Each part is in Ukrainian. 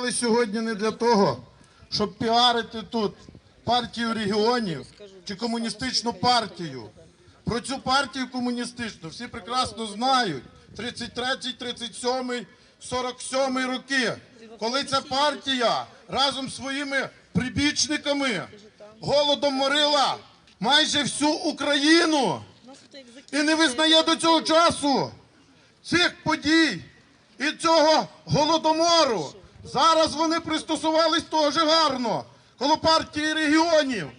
зібрали сьогодні не для того, щоб піарити тут партію регіонів чи комуністичну партію. Про цю партію комуністичну всі прекрасно знають. 33, 37, 47 роки, коли ця партія разом з своїми прибічниками голодом морила майже всю Україну і не визнає до цього часу цих подій і цього голодомору. Зараз вони пристосувались теж гарно коло партії регіонів.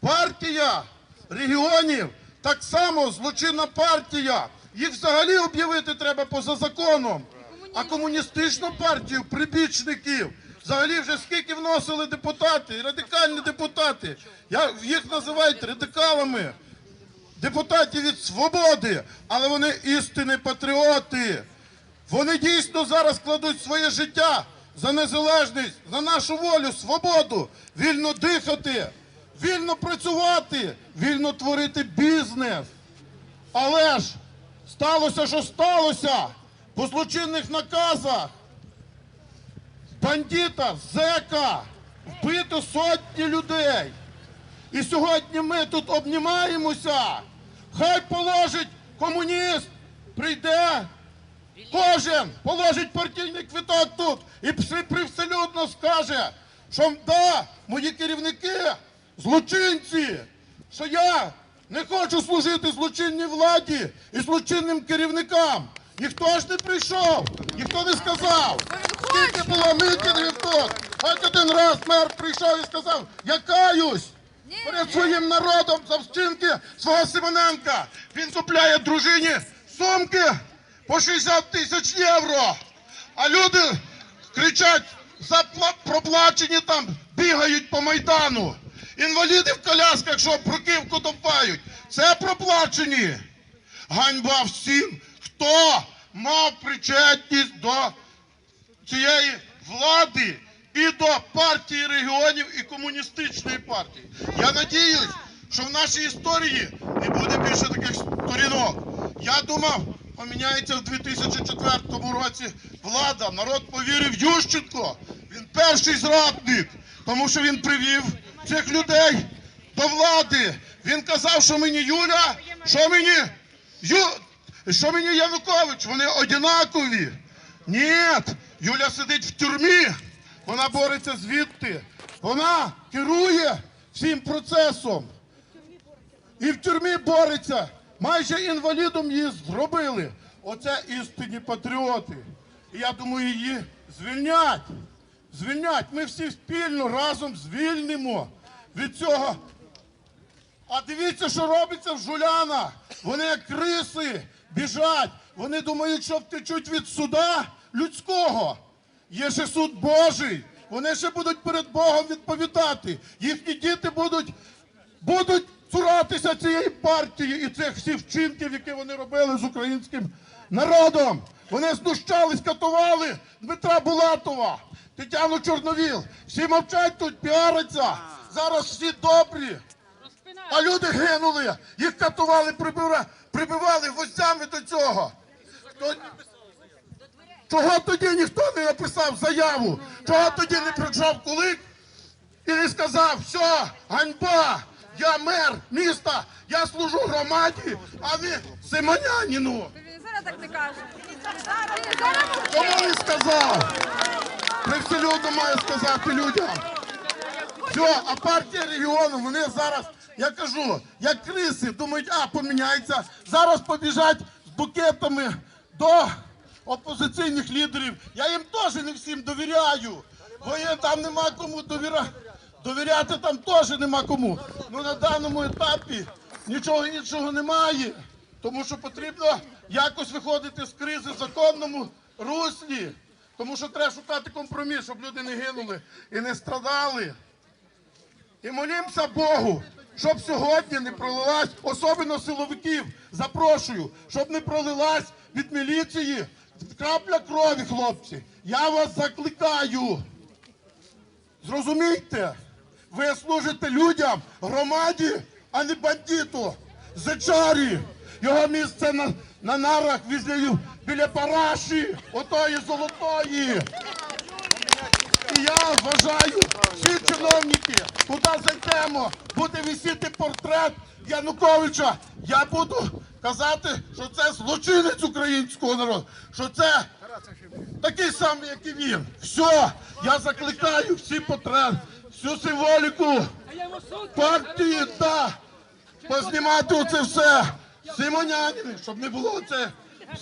Партія регіонів так само злочинна партія. Їх взагалі об'явити треба поза законом. А комуністичну партію прибічників взагалі вже скільки вносили депутати, радикальні депутати. Я, їх називають радикалами депутатів від свободи, але вони істинні патріоти. Вони дійсно зараз кладуть своє життя за незалежність, за нашу волю, свободу, вільно дихати, вільно працювати, вільно творити бізнес. Але ж сталося, що сталося по злочинних наказах. Бандита, зека, вбито сотні людей. І сьогодні ми тут обнімаємося. Хай положить комуніст, прийде, кожен положить партійний квиток тут і привселюдно скаже, що да, мої керівники злочинці, що я не хочу служити злочинній владі і злочинним керівникам. Ніхто ж не прийшов, ніхто не сказав. Скільки було мітингів тут? Хоч один раз мер прийшов і сказав, я каюсь перед своїм народом за вчинки свого Симоненка. Він купляє дружині сумки по 60 тисяч євро. А люди кричать, проплачені там, бігають по майдану. Інваліди в колясках, що бруківку допають. Це проплачені. Ганьба всім, хто мав причетність до цієї влади і до партії регіонів і комуністичної партії. Я надіюсь, що в нашій історії не буде більше таких сторінок. Я думав, поміняється в 2004 році влада. Народ повірив Ющенко. Він перший зрадник, тому що він привів цих людей до влади. Він казав, що мені Юля, що мені Ю... що мені Янукович, вони одинакові. Ні, Юля сидить в тюрмі, вона бореться звідти, вона керує всім процесом. І в тюрмі бореться. Майже інвалідом її зробили. Оце істинні патріоти. І я думаю, її звільнять. Звільнять. Ми всі спільно разом звільнимо від цього а дивіться, що робиться в Жуляна. Вони як криси біжать. Вони думають, що втечуть від суда людського. Є ще суд Божий. Вони ще будуть перед Богом відповідати. Їхні діти будуть, будуть цуратися цієї партії і цих всіх вчинків, які вони робили з українським народом. Вони знущались, катували Дмитра Булатова, Тетяну Чорновіл. Всі мовчать тут, піаряться. Зараз всі добрі. А люди гинули, їх катували, прибивали, прибивали гвоздями до цього. То- Чого тоді ніхто не написав заяву? Чого тоді не прийшов кулик і не сказав, все, ганьба, я мер міста, я служу громаді, а не Симоняніну. Зараз так не каже. Зараз не сказав? Привселюдно має сказати людям. Все, а партія регіону, вони зараз, я кажу, як криси, думають, а поміняється. Зараз побіжать з букетами до опозиційних лідерів. Я їм теж не всім довіряю. Бо є, там нема кому довіра... довіряти, там теж нема кому. Ну на даному етапі нічого іншого немає. Тому що потрібно якось виходити з кризи в законному руслі. Тому що треба шукати компроміс, щоб люди не гинули і не страдали. І молімося Богу, щоб сьогодні не пролилась, особливо силовиків, запрошую, щоб не пролилась від міліції крапля крові, хлопці. Я вас закликаю. Зрозумійте, ви служите людям, громаді, а не бандиту. Зачарі. Його місце на, на нарах візлею біля параші, отої золотої. І я вважаю, всі чиновники, куди зайдемо, буде висіти портрет Януковича. Я буду казати, що це злочинець українського народу, що це такий самий, як і він. Все, я закликаю всі портрет, всю символіку партії, да, познімати оце все. Симонянини, щоб не було це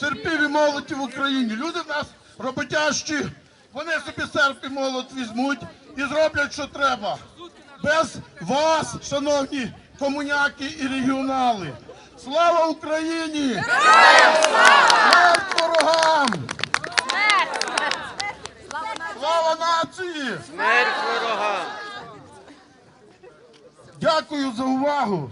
серпів і молоті в Україні. Люди в нас роботящі, вони собі серп і молот візьмуть і зроблять, що треба. Без вас, шановні комуняки і регіонали. Слава Україні! Смерть ворогам! Слава нації! Смерть ворогам! Дякую за увагу!